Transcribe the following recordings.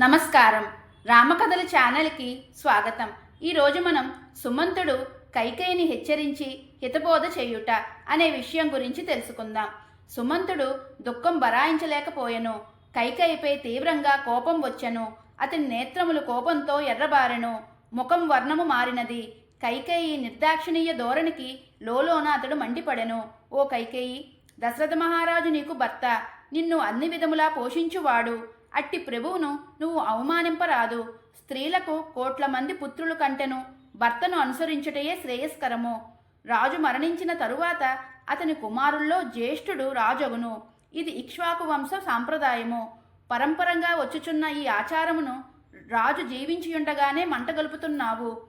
నమస్కారం. రామకథల ఛానల్కి స్వాగతం. ఈరోజు మనం సుమంతుడు కైకేయిని హెచ్చరించి హితబోధ చేయుట అనే విషయం గురించి తెలుసుకుందాం. సుమంతుడు దుఃఖం బరాయించలేకపోయెను. కైకేయిపై తీవ్రంగా కోపం వచ్చెను. అతని నేత్రములు కోపంతో ఎర్రబారెను. ముఖం వర్ణము మారినది. కైకేయి నిర్దాక్షిణీయ ధోరణికి లోలోన అతడు మండిపడెను. ఓ కైకేయి దశరథ మహారాజు నీకు భర్త. నిన్ను అన్ని విధములా పోషించువాడు. అట్టి ప్రభువును నువ్వు అవమానింపరాదు. స్త్రీలకు కోట్ల మంది పుత్రులు కంటెను భర్తను అనుసరించుటయే శ్రేయస్కరము. రాజు మరణించిన తరువాత అతని కుమారుల్లో జ్యేష్ఠుడు రాజగును. ఇది ఇక్ష్వాకు వంశ సాంప్రదాయము. పరంపరంగా వచ్చుచున్న ఈ ఆచారమును రాజు జీవించియుండగానే మంటగలుపుతున్నావు.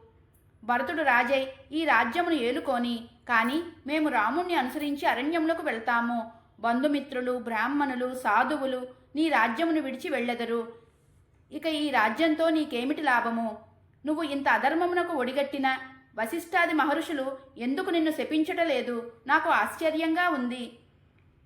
భరతుడు రాజై ఈ రాజ్యమును ఏలుకొని కాని మేము రాముణ్ణి అనుసరించి అరణ్యములకు వెళ్తాము. బంధుమిత్రులు బ్రాహ్మణులు సాధువులు నీ రాజ్యమును విడిచి వెళ్ళెదరు. ఇక ఈ రాజ్యంతో నీకేమిటి లాభము? నువ్వు ఇంత అధర్మమునకు ఒడిగట్టిన వశిష్ఠాది మహర్షులు ఎందుకు నిన్ను శపించటలేదు? నాకు ఆశ్చర్యంగా ఉంది.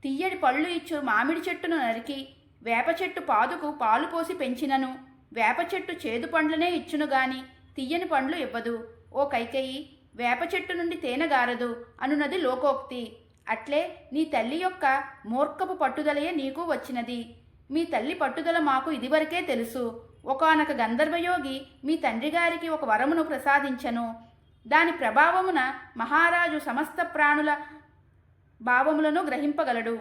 తియ్యడి పళ్ళు ఇచ్చు మామిడి చెట్టును నరికి వేప చెట్టు పాదుకు పాలు పోసి పెంచినను. వేప చెట్టు చేదు పండ్లనే ఇచ్చును గాని తియ్యని పండ్లు ఇవ్వదు. ఓ కైకేయి వేప చెట్టు నుండి తేనె గారదు అనున్నది లోకోక్తి. అట్లే నీ తల్లి యొక్క మూర్ఖపు పట్టుదలయే నీకు వచ్చినది. మీ తల్లి పట్టుదల మాకు ఇదివరకే తెలుసు. ఒకానొక గంధర్వయోగి మీ తండ్రి గారికి ఒక వరమును ప్రసాదించను. దాని ప్రభావమున మహారాజు సమస్త ప్రాణుల భావములను గ్రహింపగలడు.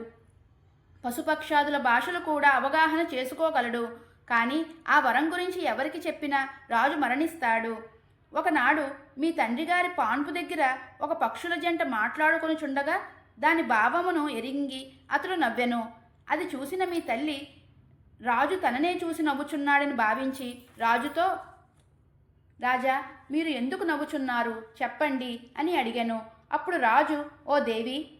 పశుపక్షాదుల భాషలు కూడా అవగాహన చేసుకోగలడు. కానీ ఆ వరం గురించి ఎవరికి చెప్పినా రాజు మరణిస్తాడు. ఒకనాడు మీ తండ్రి గారి పాన్పు దగ్గర ఒక పక్షుల జంట మాట్లాడుకొని చుండగా దాని భావమును ఎరింగి అతడు నవ్వెను. అది చూసిన మీ తల్లి రాజు తననే చూసి నవ్వుచున్నాడని భావించి రాజుతో రాజా మీరు ఎందుకు నవ్వుచున్నారు? చెప్పండి అని అడిగాను. అప్పుడు రాజు ఓ దేవి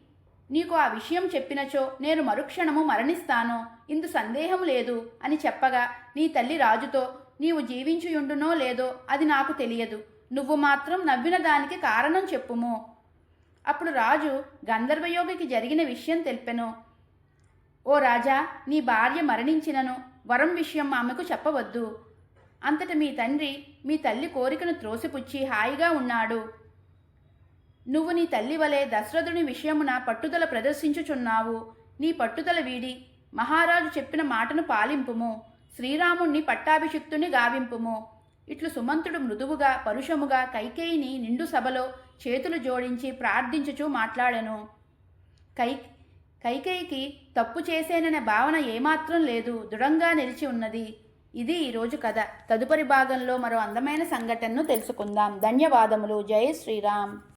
నీకు ఆ విషయం చెప్పినచో నేను మరుక్షణము మరణిస్తాను. ఇందు సందేహం లేదు అని చెప్పగా నీ తల్లి రాజుతో నీవు జీవించియుండునో లేదో అది నాకు తెలియదు. నువ్వు మాత్రం నవ్విన దానికి కారణం చెప్పుము అప్పుడు రాజు గంధర్వయోగికి జరిగిన విషయం తెలిపెను. ఓ రాజా నీ భార్య మరణించినను వరం విషయం ఆమెకు చెప్పవద్దు. అంతట మీ తండ్రి మీ తల్లి కోరికను త్రోసిపుచ్చి హాయిగా ఉన్నాడు. నువ్వు నీ తల్లి వలె దశరథుని విషయమున పట్టుదల ప్రదర్శించుచున్నావు. నీ పట్టుదల వీడి మహారాజు చెప్పిన మాటను పాలింపుము. శ్రీరాముణ్ణి పట్టాభిషిక్తుని గావింపుము. ఇట్లు సుమంతుడు మృదువుగా పరుషముగా కైకేయిని నిండు సభలో చేతులు జోడించి ప్రార్థించుచూ మాట్లాడెను. కై కైకేయికి తప్పు చేసేననే భావన ఏమాత్రం లేదు దృఢంగా నిలిచి ఉన్నది. ఇది ఈరోజు కథ. తదుపరి భాగంలో మరో అందమైన సంఘటనను తెలుసుకుందాం. ధన్యవాదములు. జై శ్రీరామ్.